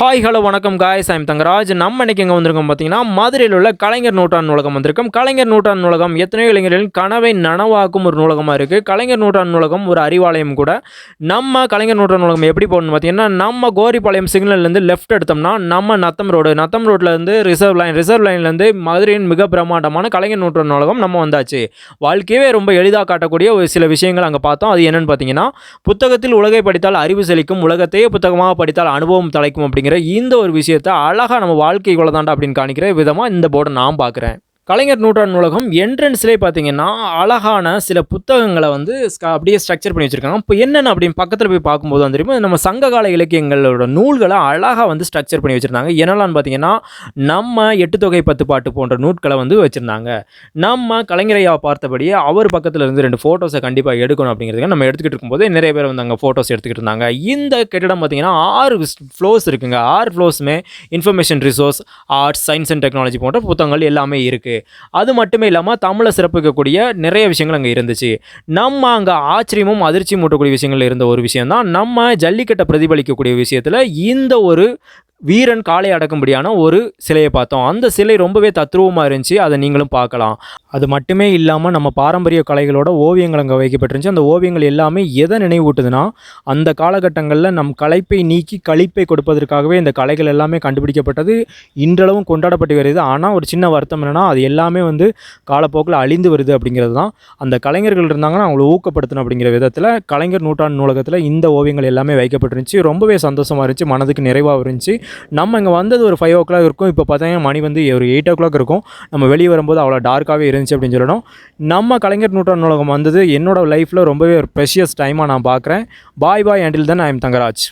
Hi hello வணக்கம் guys I'm Thangaraj. நம்ம இன்னைக்கு எங்கே வந்திருக்கோம் பார்த்தீங்கன்னா மதுரையில் உள்ள கலைஞர் நூற்றாண்டு நூலகம் வந்திருக்கோம். கலைஞர் நூற்றாண்டு நூலகம் எத்தனையோ இளைஞர்களின் கனவை நனவாக்கும் ஒரு நூலகமாக இருக்குது கலைஞர் நூற்றாண்டு நூலகம் ஒரு அறிவாலயம் கூட. நம்ம கலைஞர் நூற்றாண்டு நூலகம் எப்படி போகணும்னு பார்த்தீங்கன்னா நம்ம கோரிப்பாளையம் சிக்னல்லேருந்து லெஃப்ட் எடுத்தோம்னா நம்ம நத்தம் ரோடு நத்தம் ரோட்லேருந்து ரிசர்வ் லைன் ரிசர்வ் லைன்லேருந்து மதுரையின் மிக பிரம்மாண்டமான கலைஞர் நூற்றாண்டு நூலகம் நம்ம வந்தாச்சு. வாழ்க்கையவே ரொம்ப எளிதாக காட்டக்கூடிய ஒரு சில விஷயங்கள் அங்கே பார்த்தோம். அது என்னென்னு பார்த்தீங்கன்னா புத்தகத்தில் உலகை படித்தால் அறிவு செழிக்கும் உலகத்தையே புத்தகமாக படித்தால் அனுபவம் தலைக்கும் அப்படிங்கிற இந்த ஒரு விஷயத்தை அழகாக நம்ம வாழ்க்கைக்குள்ளே தாண்டா அப்படின்னு காணிக்கிற விதமாக இந்த போர்டை நான் பார்க்குறேன். கலைஞர் நூற்றாண்டு நூலகம் என்ட்ரன்ஸ்லேயே பார்த்தீங்கன்னா அழகான சில புத்தகங்களை வந்து அப்படியே ஸ்ட்ரக்சர் பண்ணி வச்சுருக்காங்க. இப்போ என்னென்ன அப்படின்னு பக்கத்தில் போய் பார்க்கும்போது வந்து தெரியுமா நம்ம சங்ககால இலக்கியங்களோட நூல்களை அழகாக வந்து ஸ்ட்ரக்சர் பண்ணி வச்சுருந்தாங்க. என்னெல்லாம் பார்த்தீங்கன்னா நம்ம எட்டு தொகை பத்து பாட்டு போன்ற நூட்களை வந்து வச்சுருந்தாங்க. நம்ம கலைஞரையா பார்த்தபடியே அவர் பக்கத்தில் இருந்து ரெண்டு ஃபோட்டோஸை கண்டிப்பாக எடுக்கணும் அப்படிங்கிறதுக்கு நம்ம எடுத்துக்கிட்டு இருக்கும்போது நிறைய பேர் வந்து அங்கே ஃபோட்டோஸ் எடுத்துக்கிட்டு இருந்தாங்க. இந்த கட்டிடம் பார்த்தீங்கன்னா ஆறு ஃப்ளோஸ் இருக்குங்க. ஆறு ஃப்ளோஸுமே information resource arts science and technology போன்ற புத்தகங்கள் எல்லாமே இருக்குது அது மட்டுமே இல்லாமல் தமிழை சிறப்பிக்கக்கூடிய நிறைய விஷயங்கள் அங்கே இருந்துச்சு. நம்ம அங்கே ஆச்சரியமும் அதிர்ச்சியும் மூட்டக்கூடிய விஷயங்கள் இருந்த ஒரு விஷயம் தான் நம்ம ஜல்லிக்கட்டை பிரதிபலிக்கக்கூடிய விஷயத்தில் இந்த ஒரு வீரன் காளை அடக்கும்படியான ஒரு சிலையை பார்த்தோம். அந்த சிலை ரொம்பவே தத்ரூபமாக இருந்துச்சு. அதை நீங்களும் பார்க்கலாம். அது மட்டுமே இல்லாமல் நம்ம பாரம்பரிய கலைகளோட ஓவியங்கள் அங்கே வைக்கப்பட்டிருந்துச்சு. அந்த ஓவியங்கள் எல்லாமே எதை நினைவூட்டுதுன்னா அந்த காலகட்டங்களில் நம் கலைப்பை நீக்கி கழிப்பை கொடுப்பதற்காகவே இந்த கலைகள் எல்லாமே கண்டுபிடிக்கப்பட்டது. இன்றளவும் கொண்டாடப்பட்டு வருது. ஆனால் ஒரு சின்ன வருத்தம் என்னென்னா அது எல்லாமே வந்து காலப்போக்கில் அழிந்து வருது அப்படிங்கிறது தான். அந்த கலைஞர்கள் இருந்தாங்கன்னா அவங்கள ஊக்கப்படுத்தணும் அப்படிங்கிற விதத்தில் கலைஞர் நூற்றாண்டு நூலகத்தில் இந்த ஓவியங்கள் எல்லாமே வைக்கப்பட்டிருந்துச்சு. ரொம்பவே சந்தோஷமாக இருந்துச்சு. மனதுக்கு நிறைவாக இருந்துச்சு. நம்ம இங்கே வந்தது ஒரு ஃபைவ் ஓ கிளாக் இருக்கும். இப்போ பார்த்தீங்கன்னா மணி வந்து ஒரு எயிட் ஓ கிளாக் இருக்கும். நம்ம வெளியே வரும்போது அவ்வளோ டார்க்காகவே இருந்துச்சு அப்படின்னு சொல்லணும். நம்ம கலைஞர் நூற்றாண்டு நூலகம் வந்தது என்னோட லைஃப்பில் ரொம்பவே ஒரு ப்ரெஷியஸ் டைமாக நான் பார்க்குறேன். Bye bye until then I am Thangaraj